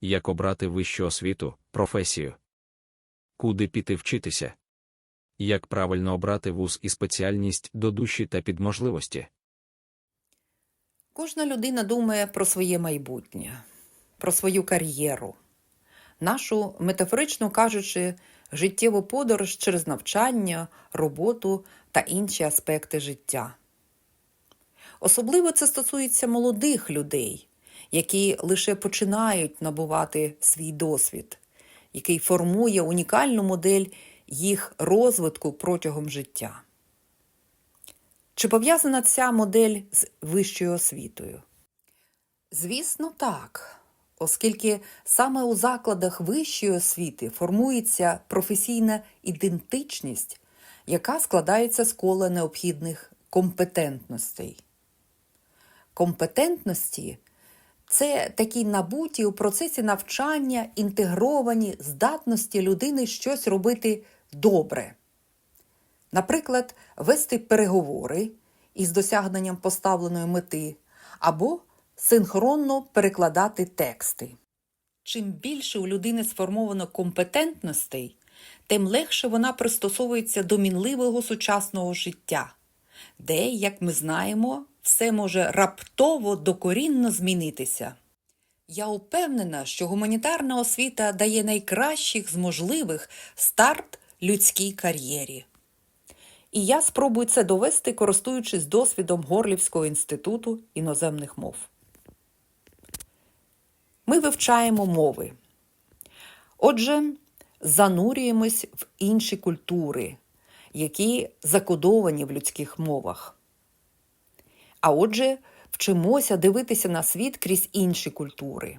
Як обрати вищу освіту, професію? Куди піти вчитися? Як правильно обрати вуз і спеціальність до душі та під можливості? Кожна людина думає про своє майбутнє, про свою кар'єру, нашу, метафорично кажучи, життєву подорож через навчання, роботу та інші аспекти життя. Особливо це стосується молодих людей, які лише починають набувати свій досвід, який формує унікальну модель їх розвитку протягом життя. Чи пов'язана ця модель з вищою освітою? Звісно, так, оскільки саме у закладах вищої освіти формується професійна ідентичність, яка складається з кола необхідних компетентностей. Компетентності це такі набуті у процесі навчання інтегровані здатності людини щось робити добре. Наприклад, вести переговори із досягненням поставленої мети або синхронно перекладати тексти. Чим більше у людини сформовано компетентностей, тим легше вона пристосовується до мінливого сучасного життя, де, як ми знаємо, все може раптово докорінно змінитися. Я упевнена, що гуманітарна освіта дає найкращих з можливих старт людській кар'єрі. І я спробую це довести, користуючись досвідом Горлівського інституту іноземних мов. Ми вивчаємо мови. Отже, занурюємось в інші культури, які закодовані в людських мовах. А отже, вчимося дивитися на світ крізь інші культури.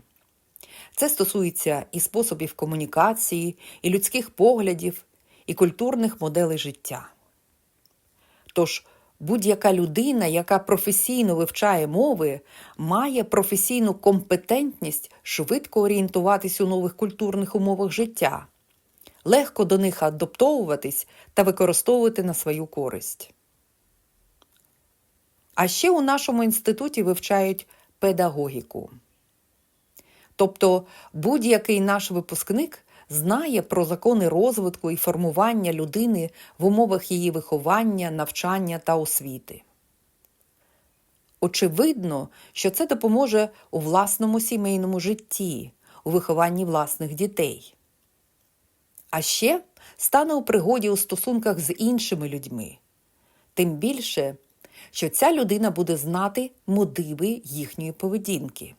Це стосується і способів комунікації, і людських поглядів, і культурних моделей життя. Тож будь-яка людина, яка професійно вивчає мови, має професійну компетентність швидко орієнтуватись у нових культурних умовах життя, легко до них адаптовуватись та використовувати на свою користь. А ще у нашому інституті вивчають педагогіку. Тобто будь-який наш випускник знає про закони розвитку і формування людини в умовах її виховання, навчання та освіти. Очевидно, що це допоможе у власному сімейному житті, у вихованні власних дітей. А ще стане у пригоді у стосунках з іншими людьми, тим більше, що ця людина буде знати мотиви їхньої поведінки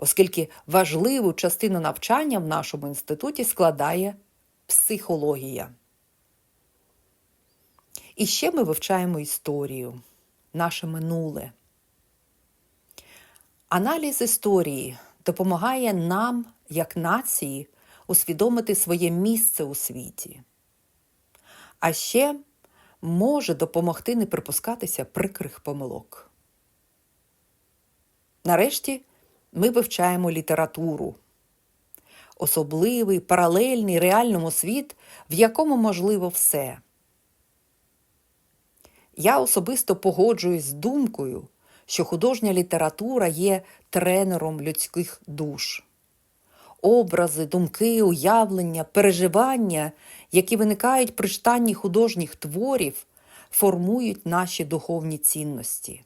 оскільки важливу частину навчання в нашому інституті складає психологія. І ще ми вивчаємо історію, наше минуле. Аналіз історії допомагає нам, як нації, усвідомити своє місце у світі. А ще може допомогти не припускатися прикрих помилок. Нарешті ми вивчаємо літературу, особливий, паралельний реальному світ, в якому можливо все. Я особисто погоджуюсь з думкою, що художня література є тренером людських душ. Образи, думки, уявлення, переживання, які виникають при читанні художніх творів, формують наші духовні цінності.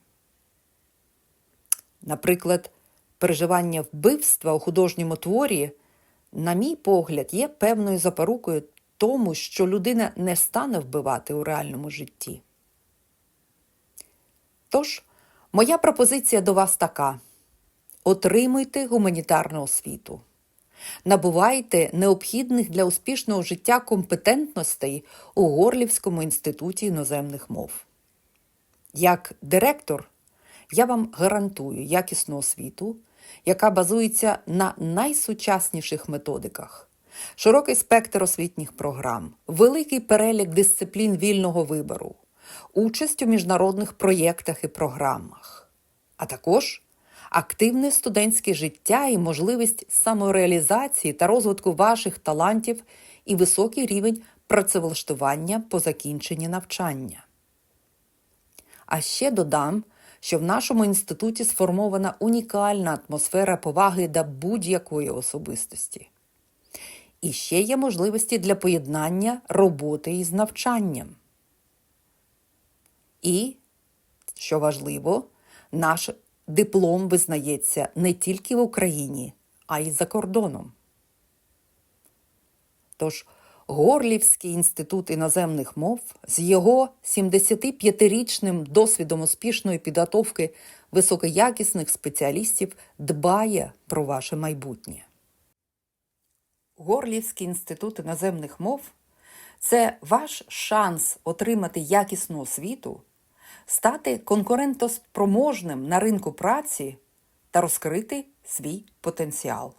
Наприклад, переживання вбивства у художньому творі, на мій погляд, є певною запорукою тому, що людина не стане вбивати у реальному житті. Тож, моя пропозиція до вас така: отримуйте гуманітарну освіту. Набувайте необхідних для успішного життя компетентностей у Горлівському інституті іноземних мов. Як директор я вам гарантую якісну освіту, яка базується на найсучасніших методиках, широкий спектр освітніх програм, великий перелік дисциплін вільного вибору, участь у міжнародних проєктах і програмах, а також активне студентське життя і можливість самореалізації та розвитку ваших талантів і високий рівень працевлаштування по закінченні навчання. А ще додам, що в нашому інституті сформована унікальна атмосфера поваги до будь-якої особистості. І ще є можливості для поєднання роботи із навчанням. І, що важливо, наш диплом визнається не тільки в Україні, а й за кордоном. Тож Горлівський інститут іноземних мов з його 75-річним досвідом успішної підготовки високоякісних спеціалістів дбає про ваше майбутнє. Горлівський інститут іноземних мов це ваш шанс отримати якісну освіту, стати конкурентоспроможним на ринку праці та розкрити свій потенціал.